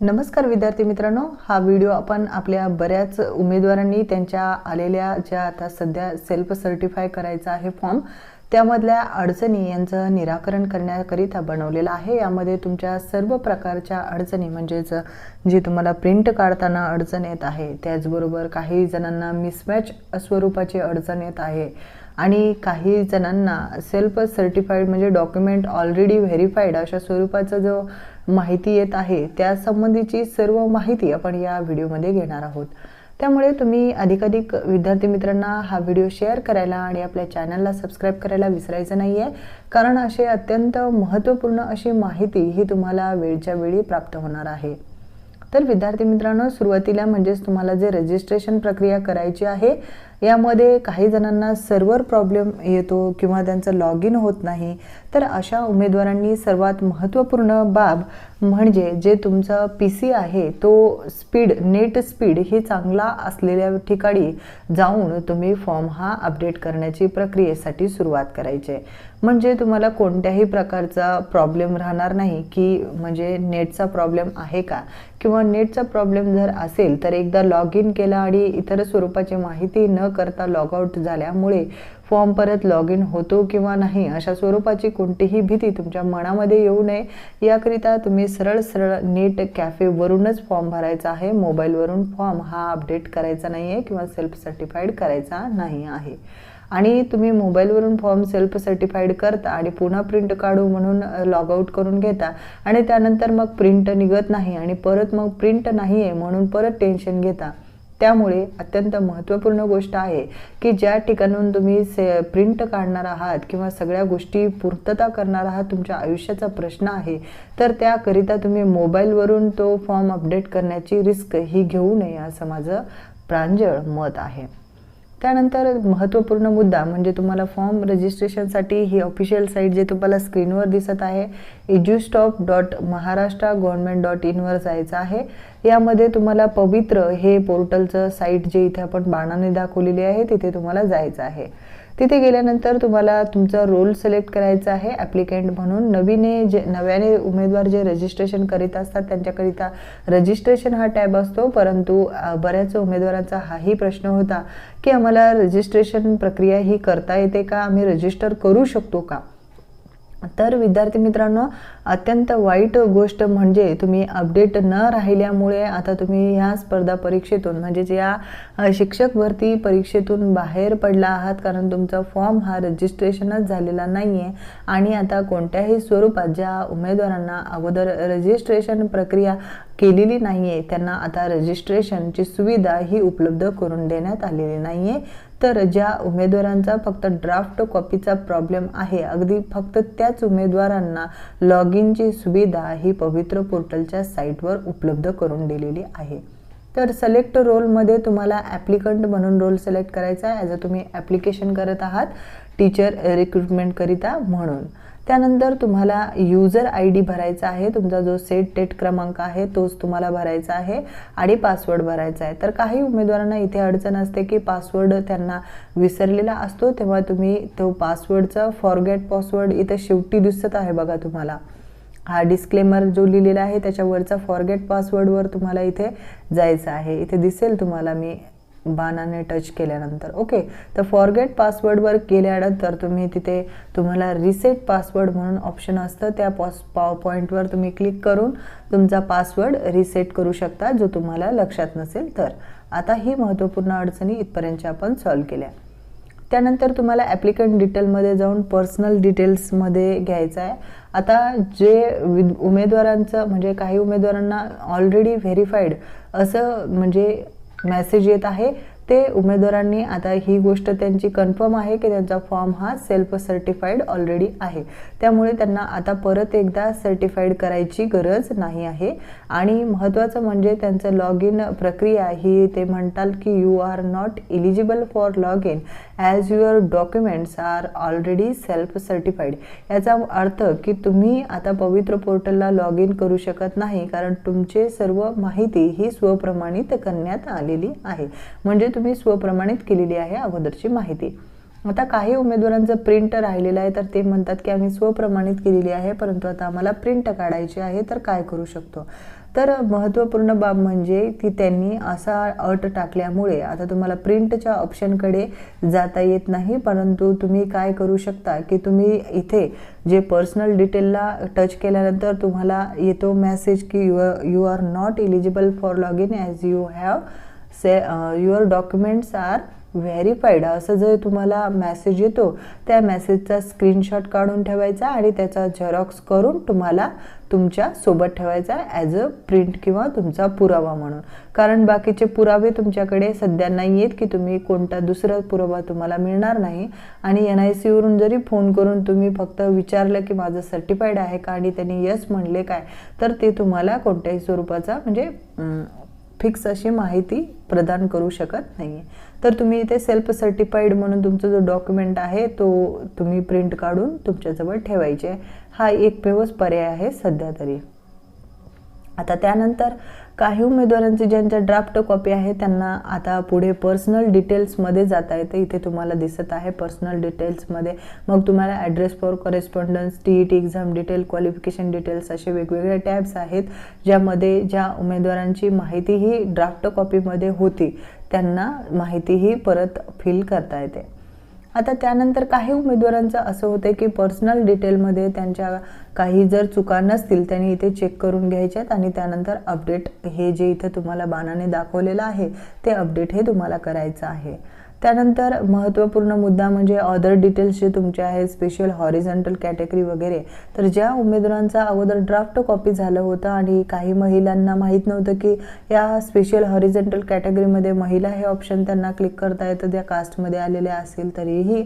नमस्कार विद्यार्थी मित्रांनो हा व्हिडिओ आपण आपल्या बऱ्याच उमेदवारांनी त्यांच्या आलेल्या ज्या आता सध्या सेल्फ सर्टिफाय करायचा आहे फॉर्म त्यामधल्या अडचणी यांचं निराकरण करण्याकरिता बनवलेला आहे. यामध्ये तुमच्या सर्व प्रकारच्या अडचणी म्हणजेच जी तुम्हाला प्रिंट काढताना अडचण येत आहे त्याचबरोबर काही जणांना मिसमॅच स्वरूपाची अडचण येत आहे आणि काही जणांना सेल्फ सर्टिफाईड म्हणजे डॉक्युमेंट ऑलरेडी व्हेरीफाईड अशा स्वरूपाचा जो माहिती येत आहे त्यासंबंधीची सर्व माहिती आपण या व्हिडिओमध्ये घेणार आहोत. त्यामुळे तुम्ही अधिकाधिक विद्यार्थी मित्रांना हा व्हिडिओ शेअर करायला आणि आपल्या चॅनलला सबस्क्राईब करायला विसरायचं नाही आहे कारण असे अत्यंत महत्त्वपूर्ण अशी माहिती ही तुम्हाला वेळच्या वेळी प्राप्त होणार आहे. तर विद्यार्थी मित्रांनो सुरुवातीला म्हणजेच तुम्हाला जे रजिस्ट्रेशन प्रक्रिया करायची आहे यामध्ये काही जणांना सर्व्हर प्रॉब्लेम येतो किंवा त्यांचं लॉग इन होत नाही तर अशा उमेदवारांनी सर्वात महत्त्वपूर्ण बाब म्हणजे जे तुमचा पी सी आहे तो स्पीड नेट स्पीड ही चांगला असलेल्या ठिकाणी जाऊन तुम्ही फॉर्म हा अपडेट करण्याची प्रक्रियेसाठी सुरुवात करायची आहे. म्हणजे तुम्हाला कोणत्याही प्रकारचा प्रॉब्लेम राहणार नाही की म्हणजे नेटचा प्रॉब्लेम आहे का? किंवा नेटचा प्रॉब्लेम जर असेल तर एकदा लॉग इन केला आणि इतर स्वरूपाची माहिती न करता लॉगआउट झाल्यामुळे फॉर्म परत लॉग इन होतो किंवा नाही अशा स्वरूपाची कोणतीही भीती तुमच्या मनामध्ये येऊ नये. याकरिता तुम्ही सरळ सरळ नेट कॅफेवरूनच फॉर्म भरायचा आहे. मोबाईलवरून फॉर्म हा अपडेट करायचा नाही आहे किंवा सेल्फ सर्टिफाईड करायचा नाही आहे. आणि तुम्ही मोबाईलवरून फॉर्म सेल्फ सर्टिफाईड करता आणि पुन्हा प्रिंट काढू म्हणून लॉगआउट करून घेता आणि त्यानंतर मग प्रिंट निघत नाही आणि परत मग प्रिंट नाही आहे म्हणून परत टेन्शन घेता. त्यामुळे अत्यंत महत्त्वपूर्ण गोष्ट आहे की ज्या ठिकाणून तुम्ही से प्रिंट काढणार आहात किंवा सगळ्या गोष्टी पूर्तता करणार आहात तुमच्या आयुष्याचा प्रश्न आहे तर त्याकरिता तुम्ही मोबाईलवरून तो फॉर्म अपडेट करण्याची रिस्क ही घेऊ नये असं माझं प्रांजळ मत आहे. त्यानंतर महत्त्वपूर्ण मुद्दा म्हणजे तुम्हाला फॉर्म रजिस्ट्रेशनसाठी ही ऑफिशियल साईट जे तुम्हाला स्क्रीनवर दिसत आहे edustaff dot Maharashtra government dot इनवर जायचं आहे. यामध्ये तुम्हाला पवित्र हे पोर्टलचं साईट जे इथे आपण बाणाने दाखवलेली आहे तिथे तुम्हाला जायचं आहे. तिथे गेल्यानंतर तुम्हाला तुमचा रोल सिलेक्ट करायचा आहे ॲप्लिकेंट म्हणून. नवीने जे नव्याने उमेदवार जे रजिस्ट्रेशन करीत असतात त्यांच्याकरिता रजिस्ट्रेशन हा टॅब असतो. परंतु बऱ्याच उमेदवारांचा हाही प्रश्न होता की आम्हाला रजिस्ट्रेशन प्रक्रिया ही करता येते का? आम्ही रजिस्टर करू शकतो का? तर विद्यार्थी मित्रांनो अत्यंत वाईट गोष्ट म्हणजे तुम्ही अपडेट न राहिल्यामुळे आता तुम्ही ह्या स्पर्धा परीक्षेतून म्हणजेच या शिक्षक भरती परीक्षेतून बाहेर पडला आहात. कारण तुमचा फॉर्म हा रजिस्ट्रेशनच झालेला नाही आहे आणि आता कोणत्याही स्वरूपात ज्या उमेदवारांना अगोदर रजिस्ट्रेशन प्रक्रिया केलेली नाही आहे त्यांना आता रजिस्ट्रेशनची सुविधा ही उपलब्ध करून देण्यात आलेली नाही आहे तर ज्या उमेदवारांचा फक्त ड्राफ्ट कॉपीचा प्रॉब्लेम आहे अगदी फक्त त्याच उमेदवारांना लॉग इनची सुविधा ही पवित्र पोर्टलच्या साईटवर उपलब्ध करून दिलेली आहे. तर सिलेक्ट रोलमध्ये तुम्हाला ॲप्लिकंट म्हणून रोल सिलेक्ट करायचा आहे ॲज अ तुम्ही ॲप्लिकेशन करत आहात टीचर रिक्रुटमेंटकरिता म्हणून. त्यानंतर तुम्हाला युजर आय डी भरायचा आहे. तुमचा जो सेट टेट क्रमांक आहे तोच तुम्हाला भरायचा आहे आणि पासवर्ड भरायचा आहे. तर काही उमेदवारांना इथे अडचण असते की पासवर्ड त्यांना विसरलेला असतो तेव्हा तुम्ही तो पासवर्डचा फॉरगेट पासवर्ड इथं शेवटी दिसत आहे बघा तुम्हाला. हा डिस्क्लेमर जो लिहिलेला आहे त्याच्यावरचा फॉरगेट पासवर्डवर तुम्हाला इथे जायचं आहे. इथे दिसेल तुम्हाला मी बाणाने टच केल्यानंतर. ओके तर फॉरगेट पासवर्डवर गेल्यानंतर तुम्ही तिथे तुम्हाला रिसेट पासवर्ड म्हणून ऑप्शन असतं. त्या पॉस पॉ पॉईंटवर तुम्ही क्लिक करून तुमचा पासवर्ड रिसेट करू शकता जो तुम्हाला लक्षात नसेल तर. आता ही महत्त्वपूर्ण अडचणी इथपर्यंतच्या आपण सॉल्व केल्या. त्यानंतर तुम्हाला ॲप्लिकंट डिटेलमध्ये जाऊन पर्सनल डिटेल्समध्ये घ्यायचं आहे. आता जे उमेदवारांचं म्हणजे काही उमेदवारांना ऑलरेडी व्हेरीफाईड असं म्हणजे मेसेज येत आहे. ते उमेदवारांनी आता ही गोष्ट त्यांची कन्फर्म आहे की त्यांचा फॉर्म हा सेल्फ सर्टिफाईड ऑलरेडी आहे. त्यामुळे त्यांना आता परत एकदा सर्टिफाईड करायची गरज नाही आहे. आणि महत्त्वाचं म्हणजे त्यांचं लॉग इन प्रक्रिया ही ते म्हणतात की you are not eligible for log in as your documents are already self certified याचा अर्थ की तुम्ही आता पवित्र पोर्टलला लॉग इन करू शकत नाही कारण तुमचे सर्व माहिती ही स्वप्रमाणित करण्यात आलेली आहे. म्हणजे तुम्ही स्वप्रमाणित केलेली आहे अगोदरची माहिती. आता काही उमेदवारांचं प्रिंट राहिलेलं आहे तर ते म्हणतात की आम्ही स्वप्रमाणित केलेली आहे परंतु आता आम्हाला प्रिंट काढायची आहे तर काय करू शकतो? तर महत्त्वपूर्ण बाब म्हणजे की त्यांनी असा अट टाकल्यामुळे आता तुम्हाला प्रिंटच्या ऑप्शनकडे जाता येत नाही परंतु तुम्ही काय करू शकता की तुम्ही इथे जे पर्सनल डिटेलला टच केल्यानंतर तुम्हाला येतो मेसेज की you you are not eligible for log in as you have say your documents are verified असं जर तुम्हाला मॅसेज येतो त्या मॅसेजचा स्क्रीनशॉट काढून ठेवायचा आणि त्याचा झेरॉक्स करून तुम्हाला तुमच्यासोबत ठेवायचा ॲज अ प्रिंट किंवा तुमचा पुरावा म्हणून. कारण बाकीचे पुरावे तुमच्याकडे सध्या नाही आहेत की तुम्ही कोणता दुसरा पुरावा तुम्हाला मिळणार नाही. आणि एन आय सीवरून जरी फोन करून तुम्ही फक्त विचारलं की माझं सर्टिफाईड आहे का आणि त्यांनी यस म्हणले काय तर ते तुम्हाला कोणत्याही स्वरूपाचा म्हणजे फिक्स अशी माहिती प्रदान करू शकत नाही तर तुम्ही इथे सेल्फ सर्टिफाईड म्हणून तुमचा जो डॉक्युमेंट आहे तो तुम्ही प्रिंट काढून तुमच्याजवळ ठेवायचे. हा एकमेवच पर्याय आहे सध्या तरी. आता त्यानंतर काही उमेदवारांची ज्यांच्या ड्राफ्ट कॉपी आहे त्यांना आता पुढे पर्सनल डिटेल्समध्ये जाता येतं. इथे तुम्हाला दिसत आहे पर्सनल डिटेल्समध्ये मग तुम्हाला address for correspondence T E T exam detail qualification details असे वेगवेगळे टॅब्स आहेत ज्यामध्ये ज्या उमेदवारांची माहिती ही ड्राफ्ट कॉपीमध्ये होती त्यांना माहितीही परत फिल करता येते. आता त्यानंतर काही उमेदवारांचं असं होतं की पर्सनल डिटेलमध्ये त्यांच्या काही जर चुका नसतील त्यांनी इथे चेक करून घ्यायच्यात आणि त्यानंतर अपडेट हे जे इथं तुम्हाला बाणाने दाखवलेलं आहे ते अपडेट हे तुम्हाला करायचं आहे. त्यानंतर महत्त्वपूर्ण मुद्दा म्हणजे अदर डिटेल्स जे तुमचे आहेत स्पेशल हॉरिझॉन्टल कॅटेगरी वगैरे तर ज्या उमेदवारांचा अगोदर ड्राफ्ट कॉपी झालं होतं आणि काही महिलांना माहीत नव्हतं की या स्पेशल हॉरिझॉन्टल कॅटेगरीमध्ये महिला हे ऑप्शन त्यांना क्लिक करता येतं त्या कास्टमध्ये आलेले असेल तरीही.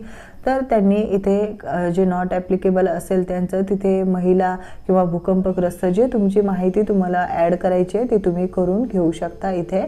तर त्यांनी इथे जे नॉट ॲप्लिकेबल असेल त्यांचं तिथे महिला किंवा भूकंपग्रस्त जे तुमची माहिती तुम्हाला ॲड करायची आहे ती तुम्ही करून घेऊ शकता इथे.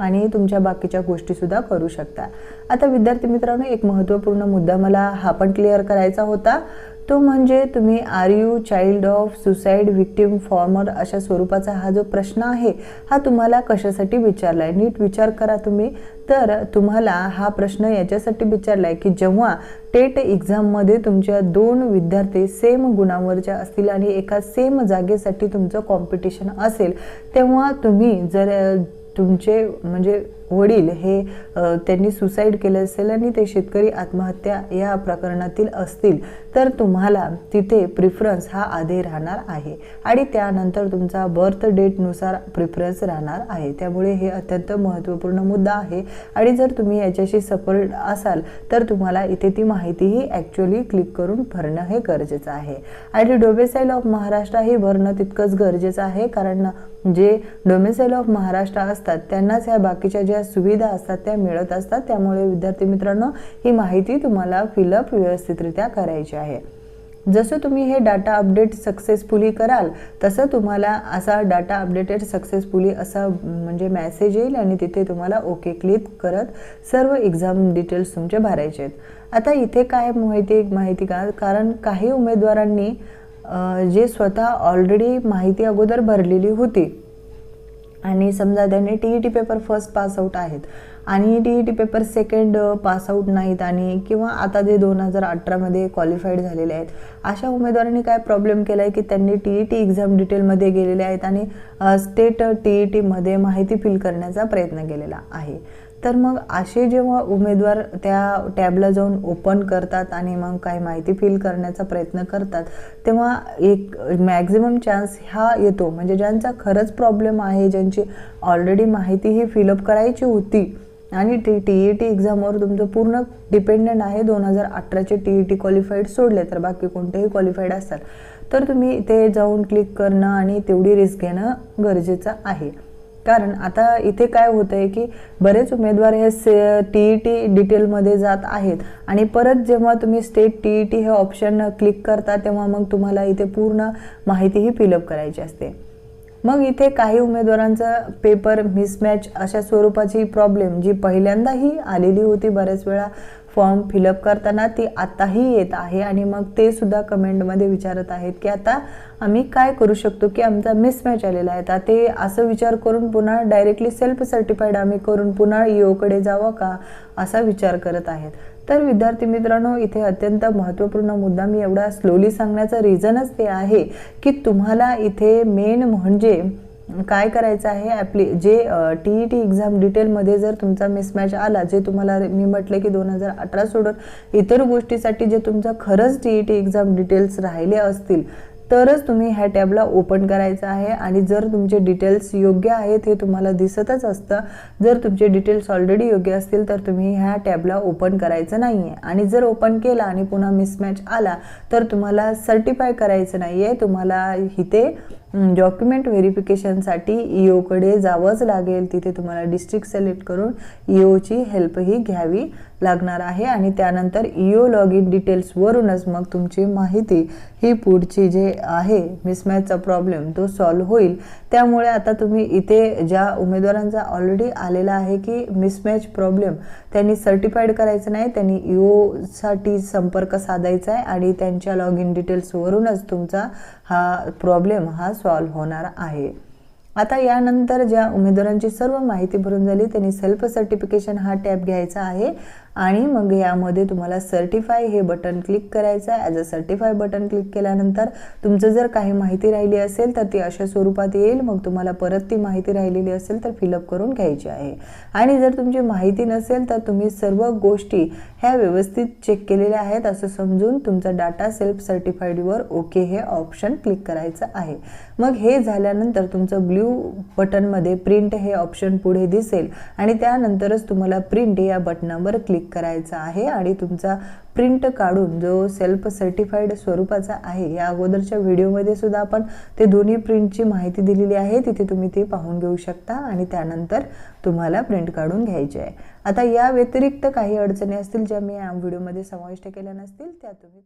आणि तुमच्या बाकीच्या गोष्टीसुद्धा करू शकता. आता विद्यार्थी मित्रांनो एक महत्त्वपूर्ण मुद्दा मला हा पण क्लिअर करायचा होता. तो म्हणजे तुम्ही are you child of suicide victim former अशा स्वरूपाचा हा जो प्रश्न आहे हा तुम्हाला कशासाठी विचारला आहे नीट विचार करा तुम्ही. तर तुम्हाला हा प्रश्न याच्यासाठी विचारला आहे की जेव्हा टेट एक्झाममध्ये तुमच्या दोन विद्यार्थी सेम गुणांवरच्या असतील आणि एका सेम जागेसाठी तुमचं कॉम्पिटिशन असेल तेव्हा तुम्ही जर तुमचे म्हणजे वडील हे त्यांनी सुसाईड केलं असेल आणि ते शेतकरी आत्महत्या या प्रकरणातील असतील तर तुम्हाला तिथे प्रिफरन्स हा आधी राहणार आहे. आणि त्यानंतर तुमचा बर्थ डेटनुसार प्रिफरन्स राहणार आहे. त्यामुळे हे अत्यंत महत्त्वपूर्ण मुद्दा आहे. आणि जर तुम्ही याच्याशी सफल असाल तर तुम्हाला इथे ती माहितीही ॲक्च्युअली क्लिक करून भरणं हे गरजेचं आहे. आणि डोबेसाईल ऑफ महाराष्ट्र हे भरणं तितकंच गरजेचं आहे कारण जे डोमेसाईल ऑफ महाराष्ट्र असतात त्यांनाच ह्या बाकीच्या ज्या ज्या सुविधा असतात त्या मिळत असतात त्यामुळे विद्यार्थी मित्रांनो ही माहिती तुम्हाला फिलअप व्यवस्थितरित्या करायची आहे. जसं तुम्ही हे डाटा अपडेट सक्सेसफुली कराल तसं तुम्हाला असा डाटा अपडेटेड सक्सेसफुली असा म्हणजे मॅसेज येईल आणि तिथे तुम्हाला ओके क्लिक करत सर्व एक्झाम डिटेल्स तुमचे भरायचे आहेत. आता इथे काय माहिती माहिती का? कारण काही उमेदवारांनी जे स्वतः ऑलरेडी माहिती अगोदर भरलेली होती आणि समजा त्यांनी T E T paper first pass out आहेत. आणि T E T paper second pass out नाहीत आणि किंवा आता जे दोन हजार अठरामध्ये क्वालिफाईड झालेले आहेत. अशा उमेदवारांनी काय प्रॉब्लेम केला आहे की त्यांनी टी ई टी एक्झाम डिटेलमध्ये गेलेले आहेत आणि स्टेट टी ई टीमध्ये माहिती फिल करण्याचा प्रयत्न केलेला आहे. तर मग असे जेव्हा उमेदवार त्या टॅबला जाऊन ओपन करतात आणि मग काही माहिती फिल करण्याचा प्रयत्न करतात तेव्हा एक मॅक्झिमम चान्स हा येतो. म्हणजे ज्यांचा खरंच प्रॉब्लेम आहे ज्यांची ऑलरेडी माहिती ही फिलअप करायची होती आणि टी टी ई टी एक्झामवर तुमचं पूर्ण डिपेंडंट आहे दोन हजार अठराचे टी ई टी क्वालिफाईड सोडले तर बाकी कोणतेही क्वालिफाईड असतात. तर तुम्ही ते जाऊन क्लिक करणं आणि तेवढी रिस्क घेणं गरजेचं आहे. कारण आता इथे काय होतं आहे की बरेच उमेदवार हे से टी ई टी डिटेलमध्ये जात आहेत. आणि परत जेव्हा तुम्ही स्टेट टी ई टी हे ऑप्शन क्लिक करता तेव्हा मग तुम्हाला इथे पूर्ण माहितीही फिलअप करायची असते. मग इथे काही उमेदवारांचं पेपर मिसमॅच अशा स्वरूपाची प्रॉब्लेम जी पहिल्यांदाही आलेली होती बऱ्याच वेळा. फॉर्म फिलअप करताना ती आताही येत आहे आणि मग ते सुद्धा कमेंटमध्ये विचारत आहेत की आता आम्ही काय करू शकतो की आमचा मिसमॅच आलेला आहे? आता ते असं विचार करून पुन्हा डायरेक्टली सेल्फ सर्टिफाईड आम्ही करून पुन्हा ईओकडे जावं का असा विचार करत आहेत. तर विद्यार्थी मित्रांनो इथे अत्यंत महत्त्वपूर्ण मुद्दा मी एवढा स्लोली सांगण्याचं रिझनच ते आहे की तुम्हाला इथे मेन म्हणजे काय करायचं आहे? ॲप्ली जे टी ई टी एक्झाम डिटेलमध्ये जर तुमचा मिसमॅच आला जे तुम्हाला मी म्हटलं की दोन हजार अठरा सोडून इतर गोष्टीसाठी जे तुमचं खरंच T E T exam details राहिले असतील तरच तुम्ही ह्या टॅबला ओपन करायचं आहे आणि जर तुमचे डिटेल्स योग्य आहेत हे तुम्हाला दिसतच असतं जर तुमचे डिटेल्स ऑलरेडी योग्य असतील तर तुम्ही ह्या टॅबला ओपन करायचं नाही आहे आणि जर ओपन केला आणि पुन्हा मिसमॅच आला तर तुम्हाला सर्टिफाय करायचं नाही आहे तुम्हाला इथे डॉक्युमेंट व्हेरिफिकेशनसाठी ईओकडे जावंच लागेल. तिथे तुम्हाला डिस्ट्रिक्ट सिलेक्ट करून ईओची हेल्पही घ्यावी लागणार आहे. आणि त्यानंतर इओ लॉग इन डिटेल्सवरूनच मग तुमची माहिती ही पुढची जे आहे मिसमॅचचा प्रॉब्लेम तो सॉल्व्ह होईल. त्यामुळे आता तुम्ही इथे ज्या उमेदवारांचा ऑलरेडी आलेला आहे की मिसमॅच प्रॉब्लेम त्यांनी सर्टिफाईड करायचं नाही. त्यांनी इओसाठी संपर्क साधायचा आहे आणि त्यांच्या लॉग इन डिटेल्सवरूनच तुमचा हा प्रॉब्लेम हा सॉल्व्ह होणार आहे. आता यानंतर ज्या उमेदवारांची सर्व माहिती भरून झाली त्यांनी सेल्फ सर्टिफिकेशन हा टॅब घ्यायचा आहे. आणि मग यामध्ये तुम्हाला सर्टिफाय हे बटन क्लिक करायचं आहे. As a certify button click केल्यानंतर तुमचं जर काही माहिती राहिली असेल तर ती अशा स्वरूपात येईल. मग तुम्हाला परत ती माहिती राहिलेली असेल तर फिलअप करून घ्यायची आहे. आणि जर तुमची माहिती नसेल तर तुम्ही सर्व गोष्टी ह्या व्यवस्थित चेक केलेल्या आहेत असं समजून तुमचा डाटा सेल्फ सर्टिफाईडवर ओके हे ऑप्शन क्लिक करायचं आहे. मग हे झाल्यानंतर तुमचं ब्ल्यू बटनमध्ये प्रिंट हे ऑप्शन पुढे दिसेल. आणि त्यानंतरच तुम्हाला प्रिंट या बटनावर क्लिक आहे आणि तुमचा प्रिंट काढून जो सेल्फ सर्टिफाईड स्वरूपाचा आहे या अगोदरच्या व्हिडिओमध्ये सुद्धा आपण ते दोन्ही प्रिंटची माहिती दिलेली आहे. तिथे तुम्ही ते पाहून घेऊ शकता आणि त्यानंतर तुम्हाला प्रिंट काढून घ्यायची आहे. आता या व्यतिरिक्त काही अडचणी असतील ज्या मी या व्हिडिओमध्ये समाविष्ट केल्या नसतील त्या तुम्ही